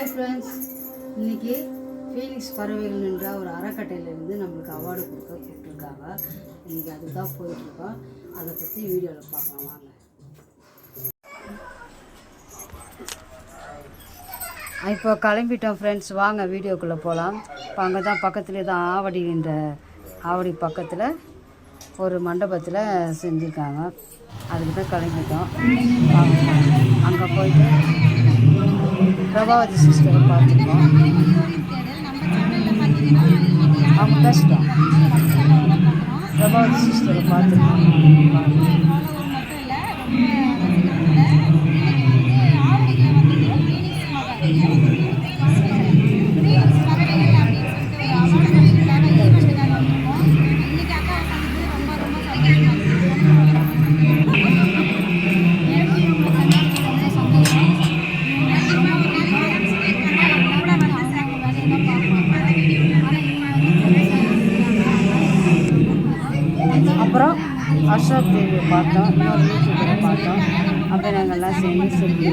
Hi friends இன்றைக்கி Phoenix பறவைகள் என்ற ஒரு அறக்கட்டையிலேருந்து நம்மளுக்கு அவார்டு கொடுக்க கொடுத்துருக்காங்க. இன்றைக்கி அதுதான் போயிட்டுருக்கோம். அதை பற்றி வீடியோவில் பார்க்கலாம். வாங்க. இப்போ கிளம்பிட்டோம் ஃப்ரெண்ட்ஸ் வாங்க வீடியோக்குள்ளே போகலாம் இப்போ அங்கே தான் பக்கத்துலேயே தான் ஆவடின்ற ஆவடி பக்கத்தில் ஒரு மண்டபத்தில் செஞ்சுருக்காங்க. அதுக்கு தான் கிளம்பிட்டோம் அங்கே போயிட்டு பிரபாவதி சிஸ்டரை பார்த்துருக்கோம் அவங்க பேசிட்டோம் பிரபாவதி சிஸ்டரை பார்த்துருக்கோம் பார்த்தோம் இன்னொரு பார்த்தோம் அப்படியே நாங்கள் எல்லாம் சேர்ந்து செல்ஃபி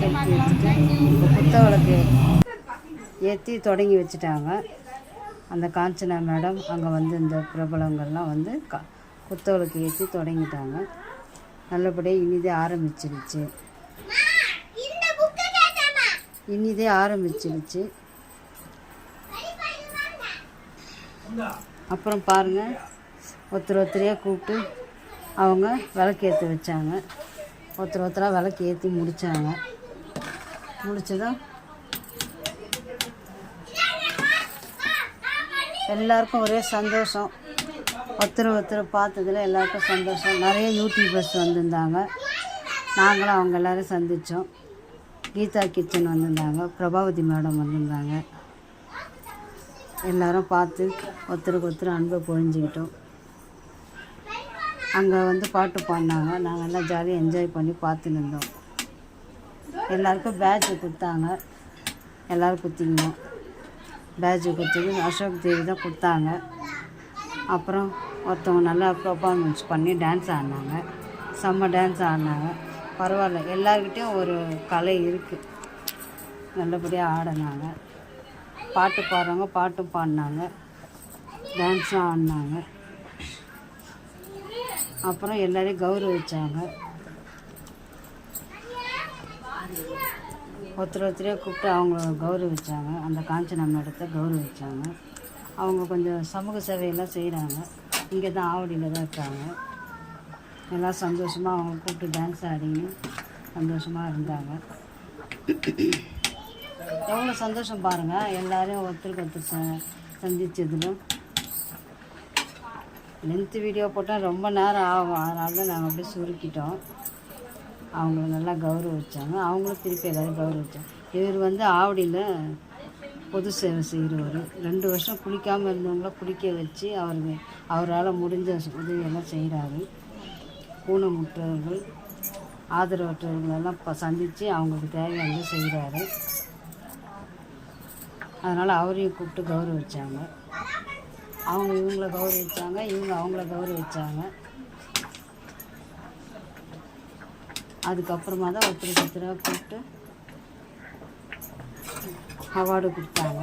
செல்ஃபி வச்சுட்டு இந்த புத்தகங்களுக்கு ஏற்றி தொடங்கி வச்சுட்டாங்க. அந்த காஞ்சனா மேடம் அங்கே வந்து இந்த பிரபலங்கள்லாம் வந்து க புத்தகங்களுக்கு ஏற்றி தொடங்கிட்டாங்க. நல்லபடியாக இனிதே ஆரம்பிச்சிருச்சு. இனிதே ஆரம்பிச்சிருச்சு. அப்புறம் பாருங்கள் ஒருத்தர் ஒருத்தரையாக கூப்பிட்டு அவங்க விளக்கு ஏற்றி வச்சாங்க. ஒருத்தர் ஒருத்தராக விளக்கு ஏற்றி முடித்தாங்க முடித்ததும் எல்லாருக்கும் ஒரே சந்தோஷம். ஒருத்தர் ஒருத்தர் பார்த்ததுல எல்லாருக்கும் சந்தோஷம். நிறைய யூடியூபர்ஸ் வந்திருந்தாங்க. நாங்களும் அவங்க எல்லோரும் சந்தித்தோம் கீதா கிச்சன் வந்திருந்தாங்க. பிரபாவதி மேடம் வந்திருந்தாங்க. எல்லாரும் பார்த்து ஒருத்தருக்கு ஒருத்தர் அன்பை பொழிஞ்சுக்கிட்டோம் அங்கே வந்து பாட்டு பாடினாங்க. நாங்கள் எல்லாம் ஜாலியாக என்ஜாய் பண்ணி பார்த்துன்னு இருந்தோம். எல்லாருக்கும் பேட்ஜு கொடுத்தாங்க. எல்லோரும் குத்திக்கணும் பேட்ஜு கொடுத்தது அசோக் தேவி தான் கொடுத்தாங்க. அப்புறம் ஒருத்தவங்க நல்லா பர்ஃபார்மன்ஸ் பண்ணி டான்ஸ் ஆடினாங்க. செம்ம டான்ஸ் ஆடினாங்க. பரவாயில்ல. எல்லாருக்கிட்டேயும் ஒரு கலை இருக்குது நல்லபடியாக ஆடினாங்க. பாட்டு பாடுறவங்க பாட்டும் பாடினாங்க. டான்ஸும் ஆடினாங்க. அப்புறம் எல்லாரையும் கௌரவிச்சாங்க. ஒருத்தர் ஒருத்தரையே கூப்பிட்டு அவங்க கௌரவிச்சாங்க. அந்த காஞ்சனம் மேடத்தை கௌரவிச்சாங்க. அவங்க கொஞ்சம் சமூக சேவையெல்லாம் செய்கிறாங்க இங்கே தான் ஆவடியில் தான் இருக்காங்க. எல்லாம் சந்தோஷமாக அவங்க கூப்பிட்டு டான்ஸ் ஆடின்னு சந்தோஷமாக இருந்தாங்க. எவ்வளோ சந்தோஷம் பாருங்கள் எல்லோரும் ஒருத்தருக்கு ஒருத்தர் ச சந்தித்ததிலும் லென்த்து வீடியோ போட்டால் ரொம்ப நேரம் ஆகும். அதனால தான் நாங்கள் அப்படியே சுருக்கிட்டோம். அவங்கள நல்லா கௌரவிச்சாங்க. அவங்களும் திருப்பி எல்லோரும் கௌரவிச்சாங்க. இவர் வந்து ஆவடியில் பொது சேவை செய்கிறவர் ரெண்டு வருஷம் குளிக்காமல் இருந்தவங்கள குளிக்க வச்சு அவருக்கு அவரால் முடிஞ்ச உதவியெல்லாம் செய்கிறாரு ஊனமுற்றவர்கள் ஆதரவற்றவர்களெல்லாம் இப்போ சந்தித்து அவங்களுக்கு தேவையானது செய்கிறாரு அதனால் அவரையும் கூப்பிட்டு கௌரவிச்சாங்க. அவங்க இவங்கள கௌரவிச்சாங்க இவங்க அவங்கள கௌரவிச்சாங்க. அதுக்கப்புறமா தான் ஒருத்தருக்கு ஒருத்தராக கூப்பிட்டு அவார்டு கொடுத்தாங்க.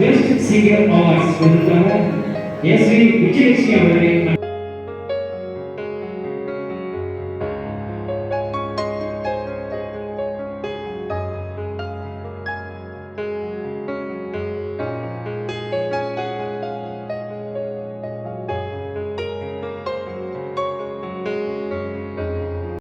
பெஸ்ட் சிங்கர் அவார்ட்ஸ் கொடுத்தாங்க எஸ் வி விஜயலட்சுமி அவர்களை.